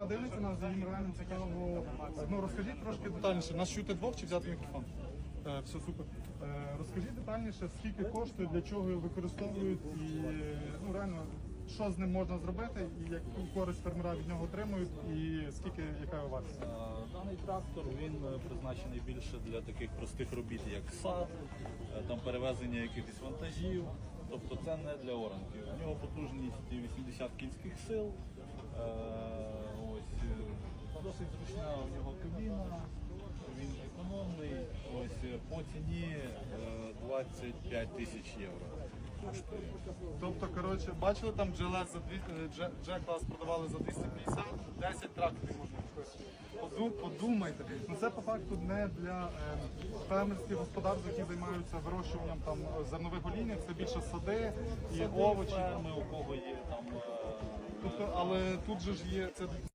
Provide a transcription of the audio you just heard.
камера дивиться нас, їм реально цікаво. Ну розкажіть трошки детальніше. Нас чути двох чи взяти мікрофон? Е, все супер. Е, розкажіть детальніше, скільки коштує, для чого його використовують і ну реально. Що з ним можна зробити, і яку користь фермера від нього отримують, і скільки яка вартість? Е, Даний трактор він е, призначений більше для таких простих робіт, як сад, е, там перевезення якихось вантажів. Тобто це не для оранків. У нього потужність 80 кінських сил. Е, е, у нього кабіна. Він економний. Ось е, по ціні е, 25 тисяч євро. Коштує. Тобто, коротше, бачили там GLS за 200, G- G-клас продавали за 250, 10 тракторів можна купити. Подумайте, ну це по факту не для е, фермерських господарств, які займаються вирощуванням там зернових олійних, це більше сади і овочі. Ферми, у кого є там. е, Тобто, але тут же ж є це